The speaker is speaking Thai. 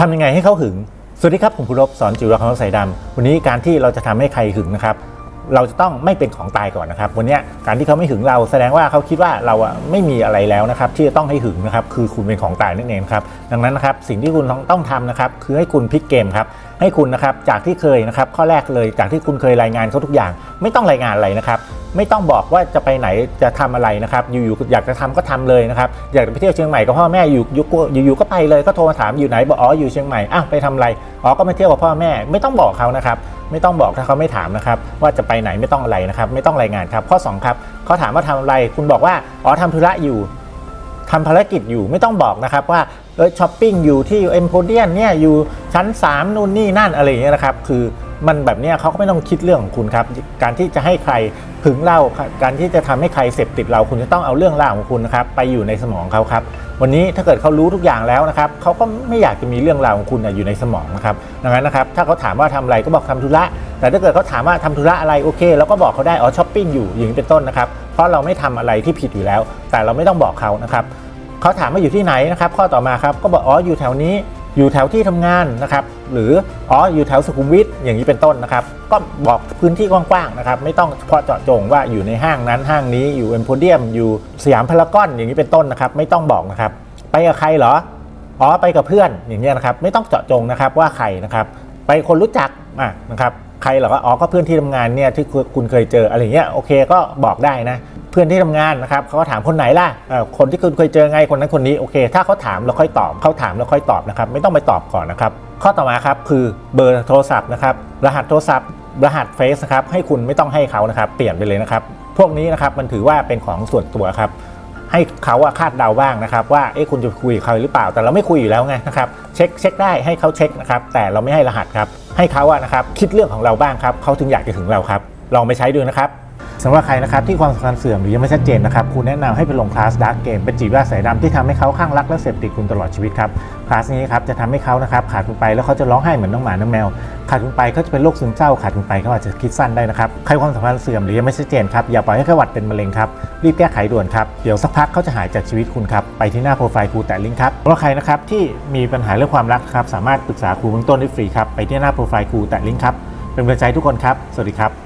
ทำยังไงให้เขาหึง สวัสดีครับ ผมภูรบสอนจิวรักษ์คำว่าใส่ดำวันนี้การที่เราจะทำให้ใครหึงนะครับ เราจะต้องไม่เป็นของตายก่อนนะครับ วันนี้การที่เขาไม่หึงเราแสดงว่าเขาคิดว่าเราอะไม่มีอะไรแล้วนะครับ ที่จะต้องให้หึงนะครับ คือคุณเป็นของตายนั่นเองครับ ดังนั้นนะครับ สิ่งที่คุณต้องต้องทำนะครับ คือให้คุณพลิกเกมครับ ให้คุณนะครับ จากที่เคยนะครับ ข้อแรกเลย จากที่คุณเคยรายงานเขาทุกอย่าง ไม่ต้องรายงานอะไรนะครับ ไม่ต้องบอกว่าจะไปไหนจะทำอะไรนะครับ อยู่ๆอยากจะทำก็ทำเลยนะครับ อยากไปเที่ยวเชียงใหม่กับพ่อแม่อยู่อยู่อยู่ๆก็ไปเลยก็โทรมาถามอยู่ไหนบอกอ๋ออยู่เชียงใหม่อ้าวไปทำอะไรอ๋อก็มาเที่ยวกับพ่อแม่ ไม่ต้องบอกเขานะครับ ไม่ต้องบอกถ้าเขาไม่ถามนะครับ ว่าจะไปไหนไม่ต้องอะไรนะครับ ไม่ต้องรายงานครับ ข้อสองครับเขาถามว่าทำอะไร คุณบอกว่าอ๋อทำธุระอยู่ทำภารกิจอยู่ไม่ต้องบอกนะครับว่าเออช้อปปิ้งอยู่ที่เอ็มโพเดียนเนี่ยอยู่ชั้น 3 นู่นนี่นั่นอะไรอย่างเงี้ยนะครับ คือมันแบบเนี้ยเขาก็ไม่ต้องคิดเรื่องของคุณครับ การที่จะให้ใคร หึงเราการที่จะทำให้ใครเสพติดเราคุณจะต้องเอาเรื่องราวของคุณนะครับไปอยู่ในสมองเขาครับ วันนี้ถ้าเกิดเขารู้ทุกอย่างแล้วนะครับเขาก็ไม่อยากจะมีเรื่องราวของคุณอยู่ในสมองนะครับดังนั้นนะครับถ้าเขาถามว่าทำอะไรก็บอกทำธุระ แต่ถ้าเกิดเขาถามว่าทำธุระอะไรโอเคเราก็บอกเขาได้อ๋อช้อปปิ้งอยู่อย่างนี้เป็นต้นนะครับเพราะเราไม่ทำอะไรที่ผิดอยู่แล้ว แต่เราไม่ต้องบอกเขานะครับเขาถามว่าอยู่ที่ไหนนะครับ ข้อต่อมาครับก็บอกอ๋ออยู่แถวนี้ อยู่แถวที่ทำงานนะครับ หรืออ๋ออยู่แถวสุขุมวิทอย่างนี้เป็นต้นนะครับ ก็บอกพื้นที่กว้างๆนะครับ ไม่ต้องเฉพาะเจาะจงว่าอยู่ในห้างนั้นห้างนี้อยู่เอ็มโพเดียมอยู่สยามพารากอนอย่างนี้เป็นต้นนะครับ ไม่ต้องบอกนะครับ ไปกับใครเหรออ๋อไปกับเพื่อนอย่างเงี้ยนะครับ ไม่ต้องเจาะจงนะครับว่าใครนะครับ ไปคนรู้จักอะนะครับใครเหรอก็อ๋อก็เพื่อนที่ทำงานเนี่ยที่คุณเคยเจออะไรเงี้ยโอเคก็บอกได้นะ พื่อนที่ทำงานนะครับเขาก็ถามคนไหนล่ะคนที่คุณเคยเจอไงคนนั้นคนนี้โอเค ถ้าเขาถามเราค่อยตอบเขาถามเราค่อยตอบนะครับไม่ต้องไปตอบก่อนนะครับข้อต่อมาครับคือเบอร์โทรศัพท์นะครับรหัสโทรศัพท์ รหัสเฟซนะครับให้คุณไม่ต้องให้เขานะครับเปลี่ยนไปเลยนะครับพวกนี้นะครับมันถือว่าเป็นของส่วนตัวครับให้เขาคาดเดาบ้างนะครับว่าเอ๊ะคุณจะคุยกับเขาหรือเปล่า แต่เราไม่คุยอยู่แล้วไงนะครับเช็คเช็คได้ให้เขาเช็คนะครับแต่เราไม่ให้รหัสครับให้เขาอะนะครับคิดเรื่องของเราบ้างครับเขาถึงอยากจะถึงเราครับลองไปใช้ดูนะครับ สำหรับใครนะครับที่ความสัมพันธ์เสื่อมหรือยังไม่ชัดเจนนะครับครูแนะนำให้ไปลงคลาสดาร์กเกมเป็นจีบราสายดำที่ทำให้เขาข้างรักและเสพติดคุณตลอดชีวิตครับคลาสนี้ครับจะทำให้เขานะครับขาดคุณไปแล้วเขาจะร้องไห้เหมือนน้องหมาน้องแมว ขาดคุณไปเขาจะเป็นโรคซึมเศร้าขาดคุณไปเขาอาจจะคิดสั้นได้นะครับใครความสัมพันธ์เสื่อมหรือยังไม่ชัดเจนครับอย่าปล่อยให้ไข้หวัดเป็นมะเร็งครับรีบแก้ไขด่วนครับเดี๋ยวสักพักเขาจะหายจากชีวิตคุณครับไปที่หน้าโปรไฟล์ครูแตะลิงก์ครับสำหรับใครนะครับที่มีปัญหาเรื่องความรักครับสามารถปรึกษาครูเบื้องต้นได้ฟรีครับไปที่หน้าโปรไฟล์ครูแตะลิงก์ครับเป็นกำลังใจทุกคนครับสวัสดีครับ